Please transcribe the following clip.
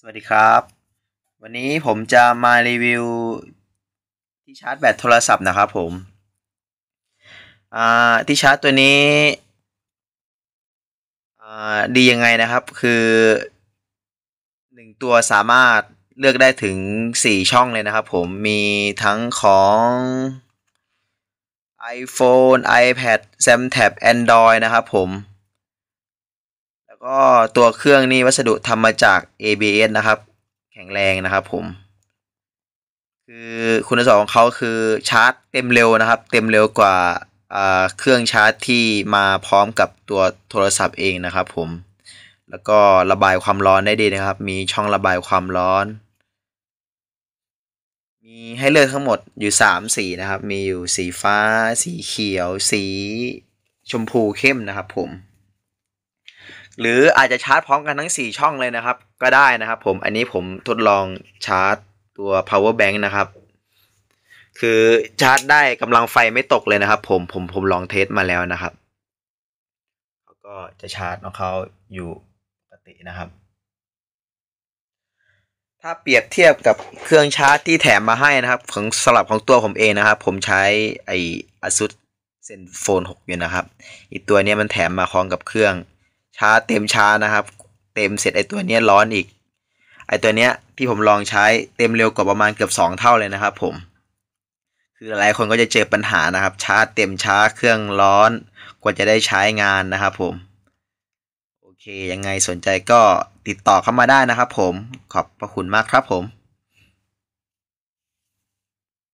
สวัสดีครับ วันนี้ผมจะมารีวิว ที่ชาร์จแบตโทรศัพท์นะครับผม อ่าที่ชาร์จตัวนี้ อ่าดียังไงนะครับ คือหนึ่งตัวสามารถเลือกได้ถึงสี่ช่องเลยนะครับผม มีทั้งของ iPhone iPad SamTab Android นะครับผม แล้วก็ตัวเครื่องนี้วัสดุทำมาจาก ABS นะครับ แข็งแรงนะครับผม คือคุณสมบัติของเขาคือชาร์จเต็มเร็วนะครับ เต็มเร็วกว่าเครื่องชาร์จที่มาพร้อมกับตัวโทรศัพท์เองนะครับผม แล้วก็ระบายความร้อนได้ดีนะครับ มีช่องระบายความร้อน มีให้เลือกทั้งหมดอยู่ 3 สีนะครับ มีอยู่สีฟ้า สีเขียว สีชมพูเข้มนะครับผม หรืออาจจะชาร์จพร้อมกันทั้ง 4 ช่องเลยนะครับ ก็ได้นะครับผมอันนี้ผมทดลองชาร์จตัว power bank นะครับ คือชาร์จได้กำลังไฟไม่ตกเลยนะครับ ผมผมผมลองเทสมาแล้วนะครับเขาก็จะชาร์จของเขาอยู่ปกตินะครับ ถ้าเปรียบเทียบกับเครื่องชาร์จที่แถมมาให้นะครับ ของสำหรับของตัวผมเองนะครับ ผมใช้ไอ ASUS ZenFone 6 อยู่นะครับ อีกตัวนี้มันแถมมาพร้อมกับเครื่อง ชาร์จเต็มชาร์นะครับ เต็มเสร็จไอตัวเนี้ยร้อนอีก ไอตัวเนี้ยที่ผมลองใช้เต็มเร็วกว่าประมาณเกือบ 2 เท่าเลยนะครับ ผม คือหลายคนก็จะเจอปัญหานะครับชาร์จเต็มชาร์เครื่องร้อน กว่าจะได้ใช้งานนะครับ ผมโอเคยังไงสนใจก็ติดต่อเข้ามาได้นะครับ ผมขอบพระคุณมากครับผม